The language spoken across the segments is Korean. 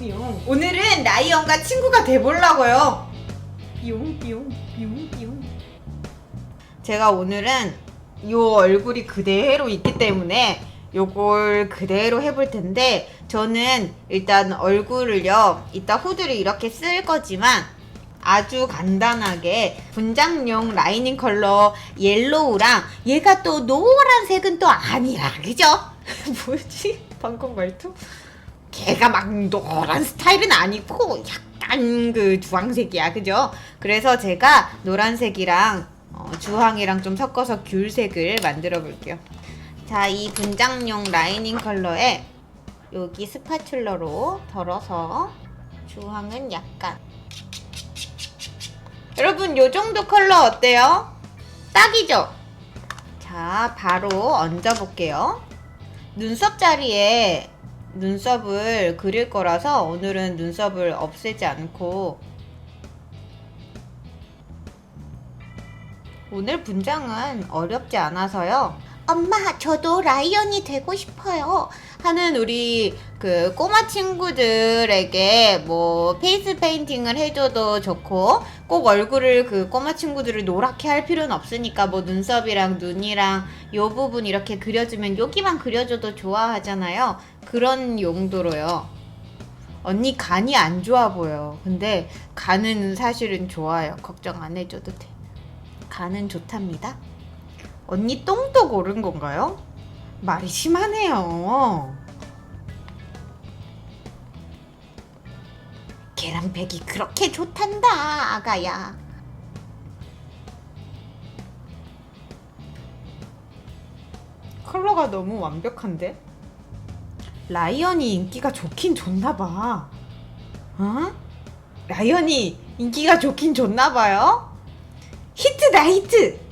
뿅뿅. 오늘은 라이언과 친구가 돼보려고요. 뿅뿅 뿅뿅. 제가 오늘은 요 얼굴이 그대로 있기 때문에 요걸 그대로 해볼 텐데 저는 일단 얼굴을요 이따 후드를 이렇게 쓸 거지만 아주 간단하게 분장용 라이닝 컬러 옐로우랑 얘가 또 노란색은 또 아니야 그죠? 뭐지? 방금 말투? 걔가 막 노란 스타일은 아니고 약간 그 주황색이야 그죠? 그래서 제가 노란색이랑 어, 주황이랑 좀 섞어서 귤색을 만들어 볼게요 자 이 분장용 라이닝 컬러에 여기 스파츌러로 덜어서 주황은 약간 여러분 요 정도 컬러 어때요? 딱이죠? 자 바로 얹어 볼게요 눈썹 자리에 눈썹을 그릴 거라서 오늘은 눈썹을 없애지 않고 오늘 분장은 어렵지 않아서요. 엄마, 저도 라이언이 되고 싶어요. 하는 우리 그 꼬마 친구들에게 뭐 페이스 페인팅을 해줘도 좋고 꼭 얼굴을 그 꼬마 친구들을 노랗게 할 필요는 없으니까 뭐 눈썹이랑 눈이랑 요 부분 이렇게 그려주면 여기만 그려줘도 좋아하잖아요. 그런 용도로요. 언니 간이 안 좋아 보여. 근데 간은 사실은 좋아요. 걱정 안 해줘도 돼. 간은 좋답니다. 언니 똥도 고른 건가요? 말이 심하네요. 계란팩이 그렇게 좋단다, 아가야. 컬러가 너무 완벽한데? 라이언이 인기가 좋긴 좋나봐. 어? 라이언이 인기가 좋긴 좋나봐요? 히트다, 히트!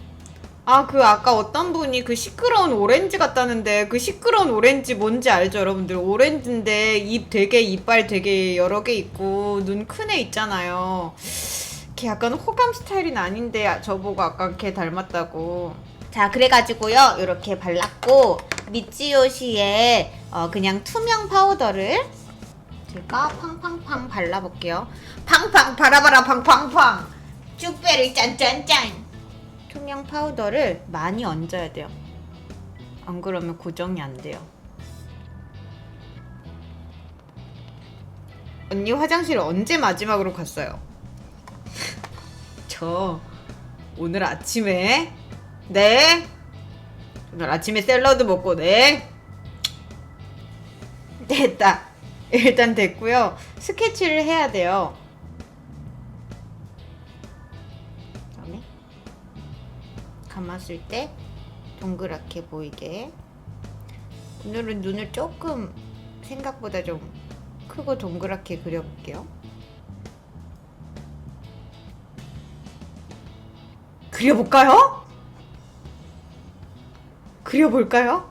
아, 그 아까 어떤 분이 그 시끄러운 오렌지 같다는데 그 시끄러운 오렌지 뭔지 알죠, 여러분들? 오렌지인데 입 되게 이빨 되게 여러 개 있고 눈 큰 애 있잖아요. 걔 약간 호감 스타일은 아닌데 아, 저보고 아까 걔 닮았다고. 자, 그래가지고요, 이렇게 발랐고 미찌요시에 어, 그냥 투명 파우더를 제가 팡팡팡 발라볼게요. 팡팡 바라바라 팡팡팡 쭉배를 짠짠짠. 투명 파우더를 많이 얹어야 돼요. 안 그러면 고정이 안 돼요. 언니 화장실 언제 마지막으로 갔어요? 저 오늘 아침에 네 오늘 아침에 샐러드 먹고 네 됐다 일단 됐고요 스케치를 해야 돼요 감았을 때 동그랗게 보이게 오늘은 눈을 조금 생각보다 좀 크고 동그랗게 그려볼게요 그려볼까요? 그려볼까요?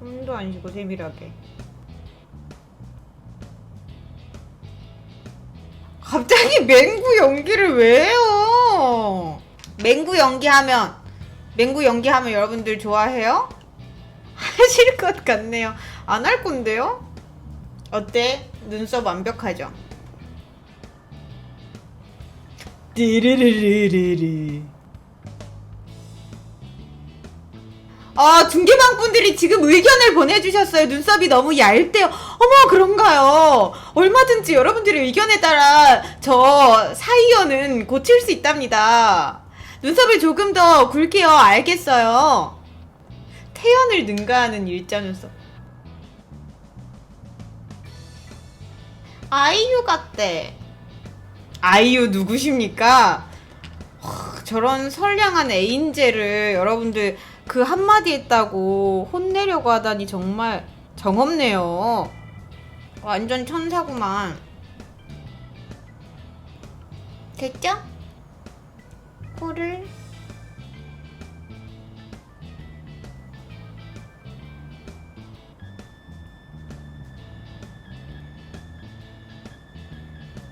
숨도 안 쉬고 세밀하게 갑자기 맹구 연기를 왜 해요? 맹구 연기하면 맹구 연기하면 여러분들 좋아해요? 하실 것 같네요. 안 할 건데요? 어때? 눈썹 완벽하죠? 띠르르르르르 아, 중계방 분들이 지금 의견을 보내주셨어요. 눈썹이 너무 얇대요. 어머, 그런가요? 얼마든지 여러분들의 의견에 따라 저 사이어는 고칠 수 있답니다. 눈썹을 조금 더 굵게요. 알겠어요. 태연을 능가하는 일자 눈썹. 아이유 같대. 아이유 누구십니까? 하, 저런 선량한 애인제를 여러분들 그 한마디 했다고 혼내려고 하다니 정말 정없네요. 완전 천사구만. 됐죠? 코를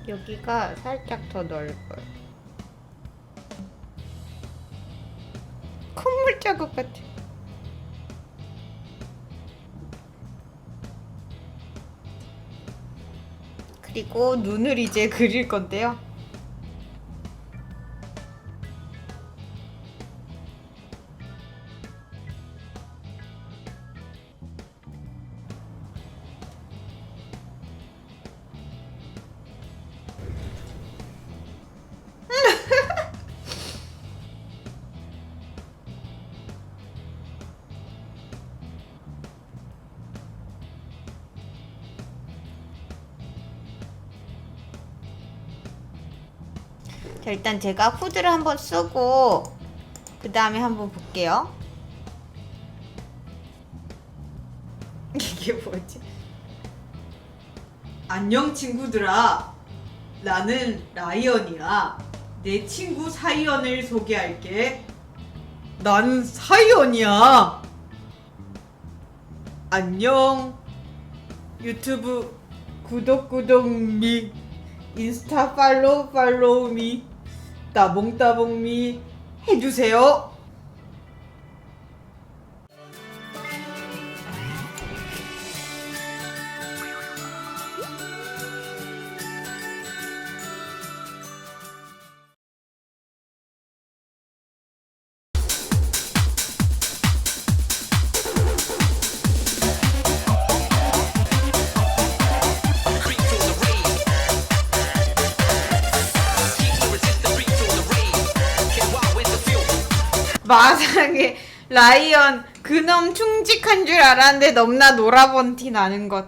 여기가 살짝 더 넓어요. 뼈자국 같아. 그리고 눈을 이제 그릴 건데요. 자, 일단 제가 후드를 한번 쓰고 그 다음에 한번 볼게요. 이게 뭐지? 안녕 친구들아. 나는 라이언이야. 내 친구 사이언을 소개할게. 나는 사이언이야. 안녕. 유튜브 구독 구독 미 인스타 팔로우 팔로우 미 따봉 따봉 미 해주세요. 마상에 라이언 그놈 충직한 줄 알았는데 넘나 놀아본 티 나는 것.